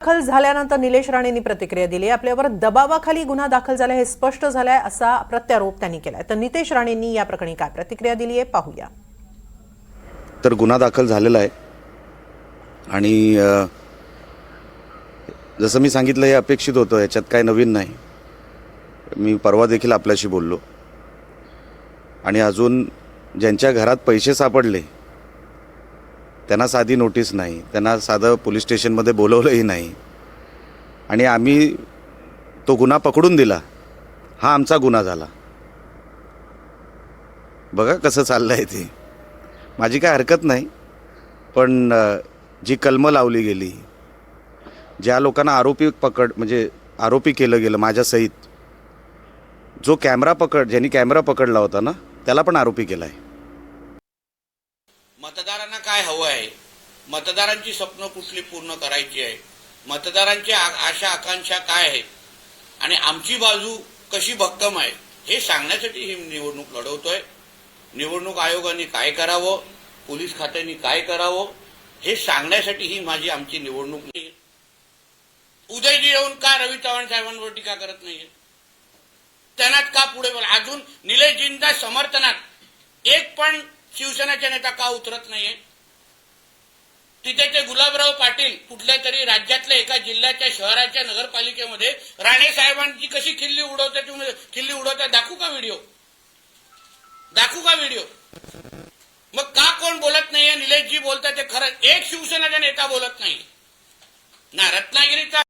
दाखल झाल्यानंतर निलेश राणेंनी प्रतिक्रिया दिली आपल्यावर दबावाखाली गुन्हा दाखल झाला हे स्पष्ट झालंय असा प्रत्यारोप त्यांनी केलाय. तर नितेश राणेंनी या प्रकरणी काय प्रतिक्रिया दिली आहे पाहूया. तर गुन्हा दाखल झालेला आहे. आणि जसं मी सांगितलं हे अपेक्षित होतं याच्यात काय नवीन नाही. मी परवा देखील आपल्याशी बोललो. आणि अजून ज्यांच्या घरात पैसे सापडले त्यांना साधी नोटीस नाही त्यांना साधं पोलीस स्टेशनमध्ये बोलवलंही नाही. आणि आम्ही तो गुन्हा पकडून दिला हा आमचा गुन्हा झाला. बघा कसं चाललं आहे ते. माझी काय हरकत नाही पण जी कलमं लावली गेली ज्या लोकांना आरोपी पकड म्हणजे आरोपी केलं गेलं माझ्यासहित जो कॅमेरा पकड ज्यांनी कॅमेरा पकडला होता ना त्याला पण आरोपी केला आहे मतदारांना काय हवं आहे? मतदारांची स्वप्न कुठली पूर्ण करायची आहे? मतदारांची आशा आकांक्षा काय आहेत आणि आमची बाजू कशी भक्कम आहे? हे सांगण्यासाठी ही निवडणूक लढवतोय. निवडणूक आयोगाने काय करावं? पोलीस खात्याने काय करावं? हे सांगण्यासाठी ही माझी आमची निवडणूक नाही. उदयजी येऊन का रवी चव्हाण साहेबांवर टीका करत नाहीये? त्यांनाच का पुढे बोला? अजून निलेशजींच्या समर्थनात. एक पण शिवसेनेचे नेता का उतरत नाहीये? तिथे ते गुलाबराव पाटील कुठल्या तरी राज्यातल्या एका जिल्ह्याच्या शहराच्या नगरपालिकेमध्ये राणे साहेबांची कशी खिल्ली उडवते तुम्ही खिल्ली उडवते दाखवू का व्हिडिओ? दाखवू का व्हिडिओ? मग का कोण बोलत नाहीये? निलेशजी बोलतात ते खरं. एक शिवसेनेचा नेता बोलत नाही. ना रत्नागिरीचा